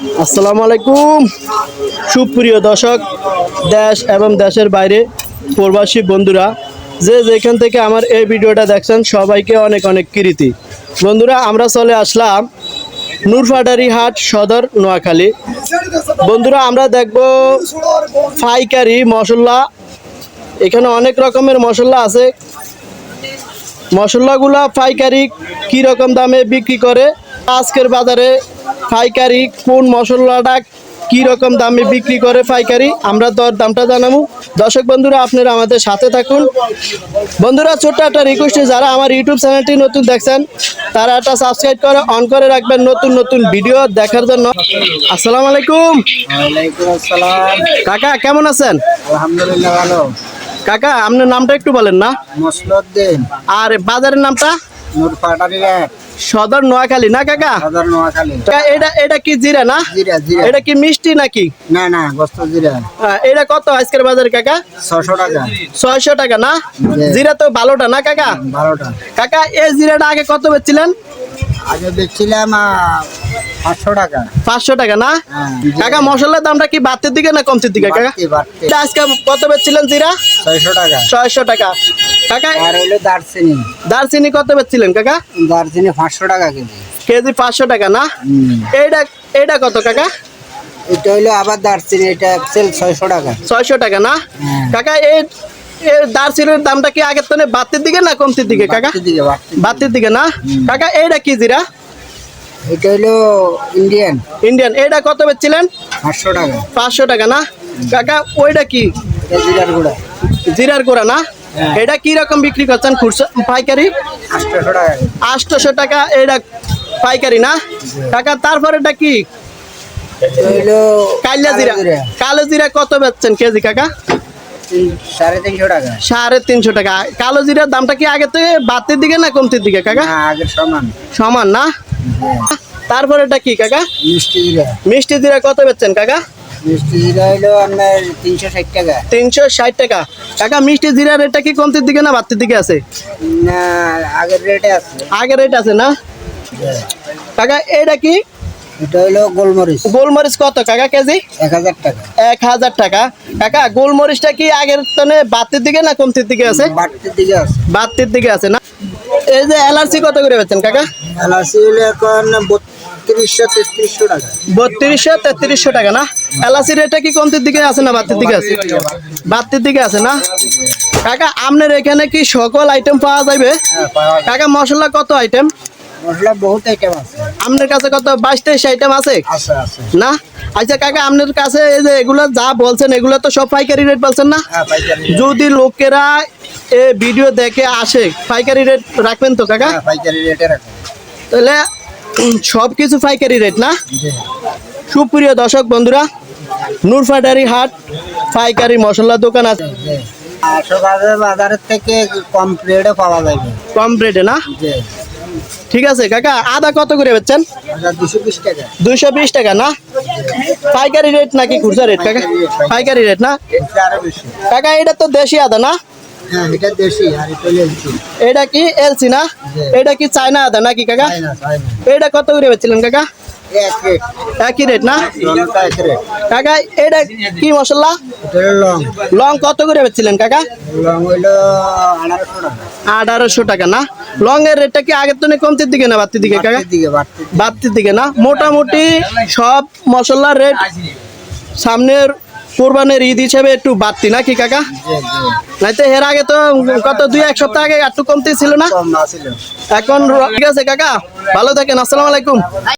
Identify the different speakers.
Speaker 1: আসসালামু আলাইকুম। সুপ্রিয় দর্শক, দেশ এবং দেশের বাইরে প্রবাসী বন্ধুরা, যে যেখান থেকে আমার এই ভিডিওটা দেখছেন, সবাইকে অনেক অনেক কৃতি বন্ধুরা, আমরা চলে আসলাম নূরফাটারি হাট সদর নোয়াখালী। বন্ধুরা, আমরা দেখব পাইকারি মশলা। এখানে অনেক রকমের মশলা আছে। মশলাগুলা পাইকারি কি রকম দামে বিক্রি করে? আজকের বাজারে পাইকারি কোন মশলাটা কি রকম দামে বিক্রি করে পাইকারি আমরা দর দামটা জানাব। দর্শক বন্ধুরা আপনারা আমাদের সাথে থাকুন। বন্ধুরা ছোট্ট একটা রিকোয়েস্টে যারা আমার ইউটিউব চ্যানেলটি নতুন দেখছেন তারা একটা সাবস্ক্রাইব করে অন করে রাখবেন নতুন নতুন ভিডিও দেখার জন্য। আসসালামু আলাইকুম।
Speaker 2: আসসালাম।
Speaker 1: কাকা কেমন আছেন?
Speaker 2: আলহামদুলিল্লাহ ভালো।
Speaker 1: কাকা আপনার নামটা একটু বলেন না।
Speaker 2: মসলুদ্দিন
Speaker 1: আর বাজারের নামটা? সদর নোয়াখালী না কাকা?
Speaker 2: সদর নোয়াখালী।
Speaker 1: এটা এটা কি জিরা না?
Speaker 2: জিরা জিরা।
Speaker 1: এটা কি মিষ্টি নাকি?
Speaker 2: না না গোস্ত জিরা।
Speaker 1: এটা কত আজকের বাজারে কাকা?
Speaker 2: ছশো টাকা।
Speaker 1: ছয়শো টাকা না? জিরা তো ভালোটা না কাকা?
Speaker 2: ভালোটা।
Speaker 1: কাকা এই জিরাটা আগে কত বেচছিলেন?
Speaker 2: আগে বেচছিলাম পাঁচশো টাকা।
Speaker 1: পাঁচশো টাকা না?
Speaker 2: হ্যাঁ,
Speaker 1: কাকা মশলার দামটা কি বাড়তির দিকে না কমতির দিকে কাকা? আজকে কত বেচছিলেন জিরা?
Speaker 2: ছয়শো টাকা।
Speaker 1: ছয়শো টাকা। কাকা
Speaker 2: আর হইল দারচিনি।
Speaker 1: দারচিনি কত বেচছিলেন কাকা?
Speaker 2: দারচিনি পাঁচশো টাকা কেজি।
Speaker 1: কেজি পাঁচশো টাকা না? এইটা এইটা কত কাকা?
Speaker 2: এটা হইল আবার দারচিনি এটা এক্সেল ছয়শো টাকা।
Speaker 1: ছয়শো টাকা না?
Speaker 2: হ্যাঁ।
Speaker 1: কাকা এই এই দারচিনির দামটা কি আগের তো বাড়তির দিকে না কমতির দিকে কাকা?
Speaker 2: বাড়তির দিকে
Speaker 1: না? কাকা এইটা কি জিরা?
Speaker 2: এটা হইল ইন্ডিয়ান
Speaker 1: ইন্ডিয়ান এইটা কত বেচছিলেন?
Speaker 2: পাঁচশো টাকা।
Speaker 1: পাঁচশো টাকা না? কাকা ওইটা কি?
Speaker 2: জিরার গুঁড়া।
Speaker 1: জিরার গোড়া না?
Speaker 2: হ্যাঁ।
Speaker 1: এটা কি রকম বিক্রি করছেন খুচরা পাইকারি?
Speaker 2: আটশোশো টাকা।
Speaker 1: এটা পাইকারি না? কাকা তারপর এটা কি?
Speaker 2: এটা
Speaker 1: কালিয়া জিরা। কালো জিরা। কত বেচছেন কেজি কাকা?
Speaker 2: সাড়ে তিনশো টাকা।
Speaker 1: সাড়ে তিনশো টাকা। কালো জিরার দামটা কি আগে থেকে বাড়তির দিকে না কমতির দিকে কাকা?
Speaker 2: সমান।
Speaker 1: সমান না? তারপর এটা কি কাকা?
Speaker 2: মিষ্টি জিরা।
Speaker 1: মিষ্টি জিরা কত বেচছেন কাকা?
Speaker 2: মিষ্টি জিরা হইল আপনার তিনশো ষাট টাকা।
Speaker 1: তিনশো ষাট টাকা। কাকা মিষ্টি জিরা রেটটা কি কমতির দিকে না বাড়তির দিকে আছে?
Speaker 2: না আগের রেটে আছে।
Speaker 1: আগের রেট আছে না? কাকা এটা কি?
Speaker 2: এটা গোলমরিচ।
Speaker 1: গোলমরিচ কত কাকা কেজি?
Speaker 2: এক হাজার টাকা।
Speaker 1: এক হাজার টাকা। কাকা গোলমরিচটা কি আগের তনে বাড়তির দিকে না কমতির দিকে আছে?
Speaker 2: বাড়তির দিকে আছে।
Speaker 1: বাড়তির দিকে আছে না? এই যে এলআরসি কত করে বেচছেন কাকা?
Speaker 2: এলাচি হইল এখন বত্রিশশো তেত্রিশশো টাকা।
Speaker 1: বত্রিশশো তেত্রিশশো টাকা না? রেটটা কি কমতির দিকে আছে না বাড়তির দিকে আছে? বাড়তির দিকে আছে না? কাকা আপনার এখানে কি সকল আইটেম পাওয়া যাবে
Speaker 2: হ্যাঁ পাওয়া যায়।
Speaker 1: কাকা মশলা কত আইটেম
Speaker 2: মশলা বহুত আইটেম আছে।
Speaker 1: আপনার কাছে কত বাইশ তেইশ আইটেম আছে? না? আচ্ছা কাকা আপনার কাছে এই যে এগুলো যা বলছেন এগুলো তো সব পাইকারি রেট বলছেন না?
Speaker 2: হ্যাঁ
Speaker 1: যদি লোকেরা এ ভিডিও দেখে আসে পাইকারি রেট রাখবেন তো কাকা?
Speaker 2: হ্যাঁ পাইকারি রেটে রাখো
Speaker 1: তাহলে সব কিছু পাইকারি রেট না? সুপ্রিয় দর্শক বন্ধুরা নূরফাটারি হাট পাইকারি মশলা দোকান আছে।
Speaker 2: বাজারের থেকে কম রেটে পাওয়া যাবে।
Speaker 1: কম রেটে না? ঠিক আছে কাকা আদা কত করে বেচছেন?
Speaker 2: বিশ টাকা।
Speaker 1: দুইশো বিশ টাকা না? পাইকারি রেট নাকি খুচরা রেট কাকা? পাইকারি রেট না? কাকা এটা তো দেশি আদা না?
Speaker 2: হ্যাঁ এটা দেশি আর এটা লেলচি
Speaker 1: এটা কি এলসি না? এটা কি চায়না আদা নাকি কাকা? এটা কত করে বেচছিলেন কাকা? একই রেট না? কাকা এটা কি মশলা?
Speaker 2: লং।
Speaker 1: লং কত করে বেচছিলেন কাকা?
Speaker 2: লং আঠারোশো টাকা।
Speaker 1: না? লং এর রেটটা কি আগের তুলনায় কমতির দিকে না বাড়তির দিকে কাকা?
Speaker 2: বাড়তির বাড়তির দিকে।
Speaker 1: বাড়তির দিকে না? মোটামুটি সব মশলার রেট সামনের কোরবানের ঈদ হিসেবে একটু বাড়তি নাকি কাকা?
Speaker 2: নাই
Speaker 1: তো এর আগে তো কত দুই এক সপ্তাহ আগে একটু কমতে ছিল না? এখন ঠিক আছে কাকা। ভালো থাকেন আসসালামু আলাইকুম।